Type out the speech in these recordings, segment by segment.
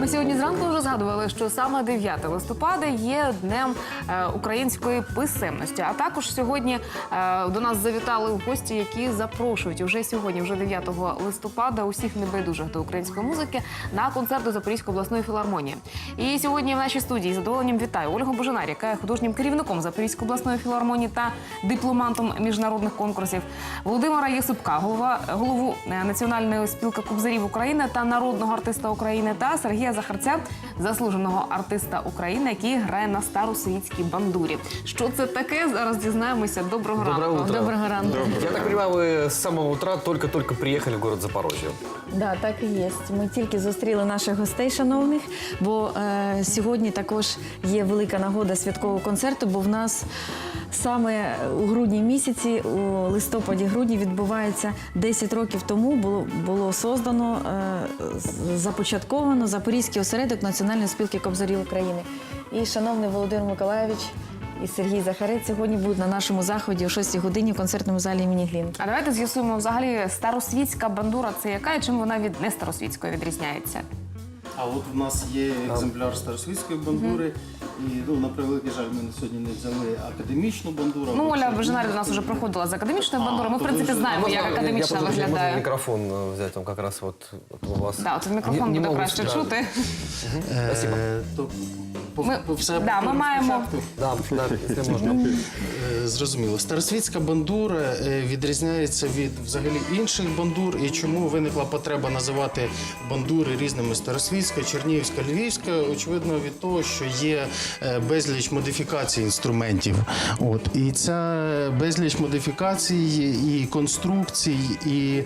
Ми сьогодні зранку вже згадували, що саме 9 листопада є днем е, української писемності. А також сьогодні е, до нас завітали гості, які запрошують уже сьогодні, вже 9 листопада, усіх небайдужих до української музики на концерт до Запорізької обласної філармонії. І сьогодні в нашій студії з задоволенням вітаю Ольгу Божинар, яка є художнім керівником Запорізької обласної філармонії та дипломантом міжнародних конкурсів. Володимира Єсипка, голова голову е, Національної спілки кобзарів України та народного артиста України, та Сергія Захарця, заслуженого артиста України, який грає на старосвітській бандурі. Що це таке? Зараз дізнаємося. Доброго Доброе ранку. утро. Доброго ранку. Я так понимаю, вы с самого утра только-только приехали в город Запорожье. Да, так і є. Ми тільки зустріли наших гостей, шановних, бо е, сьогодні також є велика нагода святкового концерту, бо в нас саме у грудні місяці, у листопаді-грудні відбувається 10 років тому було, було создано, е, з- започатковано Запорізький осередок Національної спілки кобзарів України. І шановний Володимир Миколаєвич і Сергій Захарець сьогодні будуть на нашому заході о 6 годині в концертному залі імені Глінки. А давайте з'ясуємо взагалі старосвітська бандура це яка і чим вона від нестаросвітської відрізняється. А от у нас є екземпляр старосвітської бандури, і ну, на превеликий жаль, ми сьогодні не взяли академічну бандуру. Ну, Оля ще до нас вже проходила з академічною бандурою. Ми, в принципі, знаємо, як Можно- академічна виглядає. микрофон э, взяти, там якраз от, вот у вас. Да, от мікрофон буде краще сразу. чути. Е, то по- Ми- по- все да, ми повторимо маємо- спочатку. Да, да. Зрозуміло. Старосвітська бандура е, відрізняється від взагалі інших бандур. І чому виникла потреба називати бандури різними старосвітська, чернігівська, львівська? Очевидно, від того, що є е, безліч модифікацій інструментів. От і ця безліч модифікацій і конструкцій, і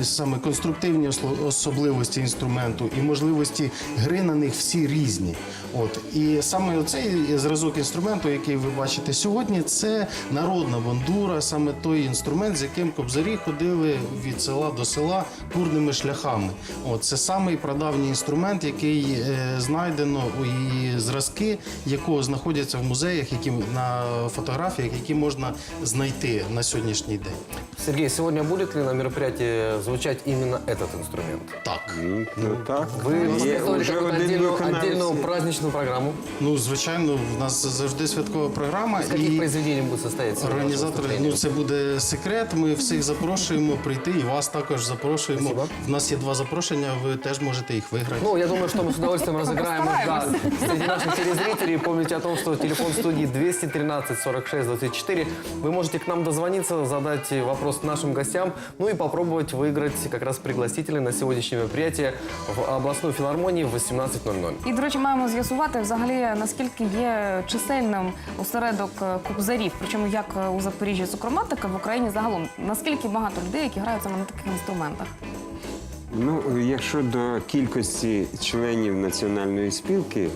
е, саме конструктивні особливості інструменту, і можливості гри на них всі різні. От і саме оцей зразок інструменту, який ви бачите сьогодні, це народна бандура, саме той інструмент, з яким кобзарі ходили від села до села курними шляхами. От це самий прадавній інструмент, який е, знайдено і зразки, якого знаходяться в музеях, які на фотографіях, які можна знайти на сьогоднішній день. Сергей, сегодня будет ли на мероприятии звучать именно этот инструмент? Так. Ну так, Вы є подготовили вже какую-то один отдельную, виконавець. отдельную праздничную программу. Ну, звичайно, в нас завжди святкова програма. Из каких і... произведений будет состоять сегодня ваше Організатори, выступление? ну це буде секрет. Ми всіх запрошуємо прийти, і вас також запрошуємо. Спасибо. В нас є два запрошення. Ви теж можете їх виграти. Ну, я думаю, что мы с удовольствием разыграем их, да, среди наших телезрителей. Помните о том, что телефон студии 213 46 24. Вы можете к нам дозвониться, задать вопрос нашим гостям, ну и попробовать выиграть как раз пригласители на сегодняшнее мероприятие в областной филармонии в 18.00. І, до речі, маємо з'ясувати взагалі наскільки є чисельним осередок е, кобзарів, причому як е, у Запоріжжі, зокрема, так і в Україні загалом. Наскільки багато людей, які грають саме на таких інструментах? Ну, якщо до кількості членів національної спілки,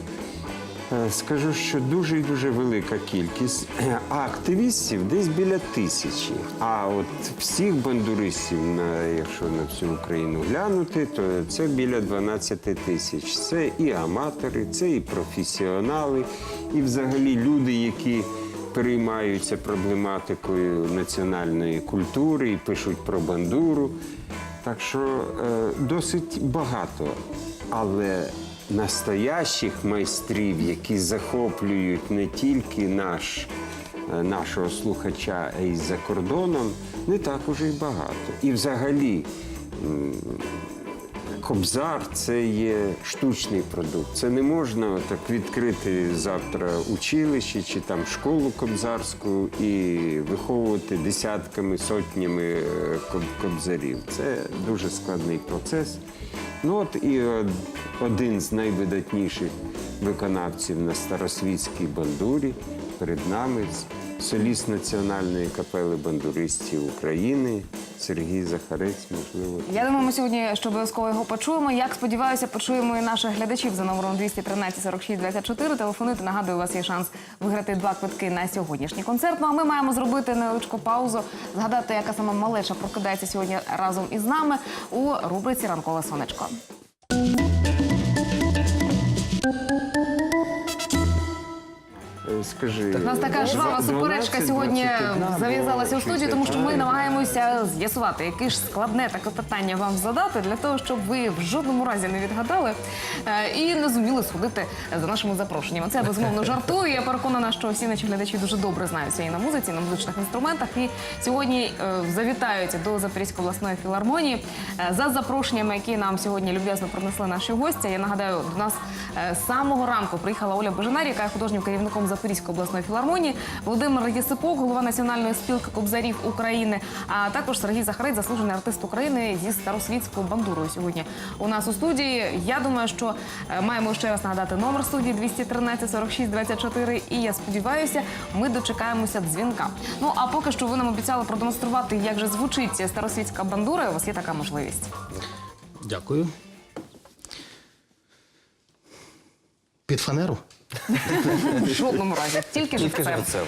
е, скажу, що дуже і дуже велика кількість, а активістів десь біля тисячі. А от всіх бандуристів, якщо на всю Україну глянути, то це біля 12 тисяч. Це і аматори, це і професіонали, і взагалі люди, які переймаються проблематикою національної культури і пишуть про бандуру. Так що е, досить багато. Але настоящих майстрів, які захоплюють не тільки наш, е, нашого слухача, а й за кордоном, не так уже й багато. І взагалі. Кобзар це є штучний продукт. Це не можна так відкрити завтра училище чи там школу кобзарську і виховувати десятками, сотнями е, кобзарів. Це дуже складний процес. Ну от і один з найвидатніших виконавців на старосвітській бандурі перед нами соліст Національної капели бандуристів України Сергій Захарець, можливо. Я думаю, ми сьогодні що обов'язково його почуємо. Як сподіваюся, почуємо і наших глядачів за номером 213 46 24. Телефонуйте. Нагадую, у вас є шанс виграти два квитки на сьогоднішній концерт. Ну а ми маємо зробити невеличку паузу, згадати, яка саме малеча прокидається сьогодні разом із нами у рубриці Ранкове сонечко. Скажи. У нас така жвава 12, суперечка сьогодні зав'язалася у студії, тому що ми намагаємося з'ясувати, яке ж складне таке питання вам задати для того, щоб ви в жодному разі не відгадали е, і не зуміли сходити за нашими запрошеннями. Це я, безумовно жартую. Я переконана, що всі наші глядачі дуже добре знаються і на музиці, і на музичних інструментах. І сьогодні е, завітають до Запорізької обласної філармонії е, за запрошеннями, які нам сьогодні люб'язно принесли наші гості. Я нагадаю, до нас з самого ранку приїхала Оля Боженар, яка є художнім керівником Запорізької обласної філармонії, Володимир Єсипок, голова Національної спілки кобзарів України, а також Сергій Захарит, заслужений артист України зі старосвітською бандурою. Сьогодні у нас у студії. Я думаю, що е, маємо ще раз нагадати номер студії 213 46 24 І я сподіваюся, ми дочекаємося дзвінка. Ну а поки що ви нам обіцяли продемонструвати, як же звучить старосвітська бандура. У вас є така можливість. Дякую. Під фанеру? В жодному разі, тільки Тільки живцем. живцем.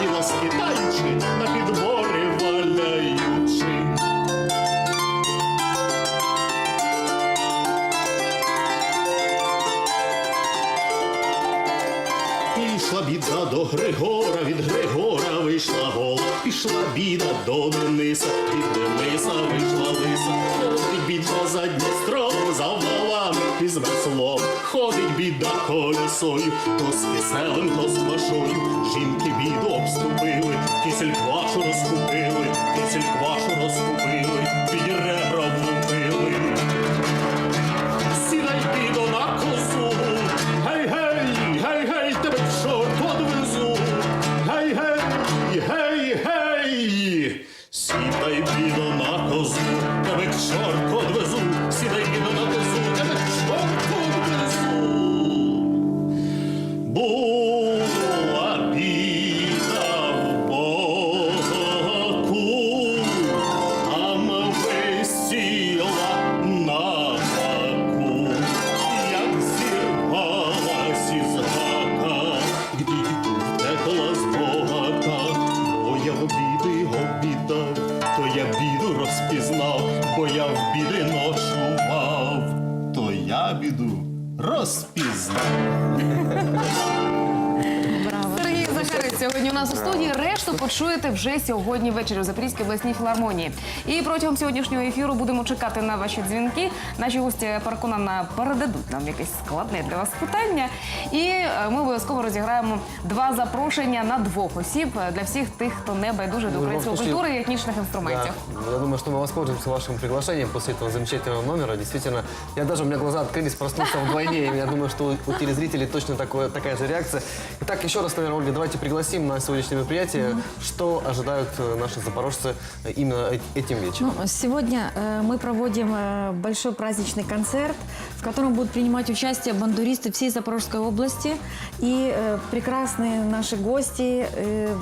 Біла скидаючи, на пішла біда до Дениса, від Дениса вийшла лиса, ходить біда задні Дністром, за валами і з веслом, ходить біда колесою, то з киселем, то з квашою, жінки біду обступили, кисель квашу розкупили, кисель квашу розкупили, під ребра обідав, то я біду розпізнав, бо я в біди ночував, то я біду розпізнав Сергій Захарит сьогодні у нас у студії. Решту почуєте вже сьогодні ввечері у Запорізькій обласній філармонії. І протягом сьогоднішнього ефіру будемо чекати на ваші дзвінки. Наші гості переконана передадуть нам якесь складне для вас питання. І е, ми обов'язково розіграємо два запрошення на двох осіб е, для всіх тих, хто не байдуже до Ну, в любом української случае, культури і етнічних інструментів. Да, я думаю, что мы воспользуемся вашим приглашением после этого замечательного номера. Действительно, я даже, у меня глаза открылись, проснулся вдвойне. И я думаю, что у телезрителей точно такое, такая же реакция. Итак, еще раз, наверное, Ольга, давайте пригласим на сегодняшнее мероприятие, что ожидают э, наши запорожцы э, именно э- этим вечером. Ну, сегодня э, мы проводим э, большой праздничный концерт, в котором будут принимать участие бандуристы всей Запорожской области и э, прекрасные наши гости, э,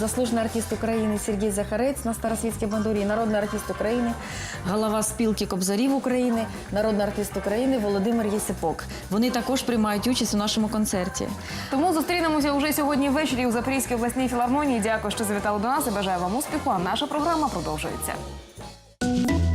заслуженный артист Украины Сергей Захарец на старосвітській бандурі, і народний артист України, голова спілки Кобзарів України, народний артист України Володимир Єсипок. Вони також приймають участь у нашому концерті. Тому зустрінемося вже сьогодні ввечері у Запорізькій обласній філармонії. Дякую, що завітали до нас і бажаю вам успіху. А наша програма продовжується.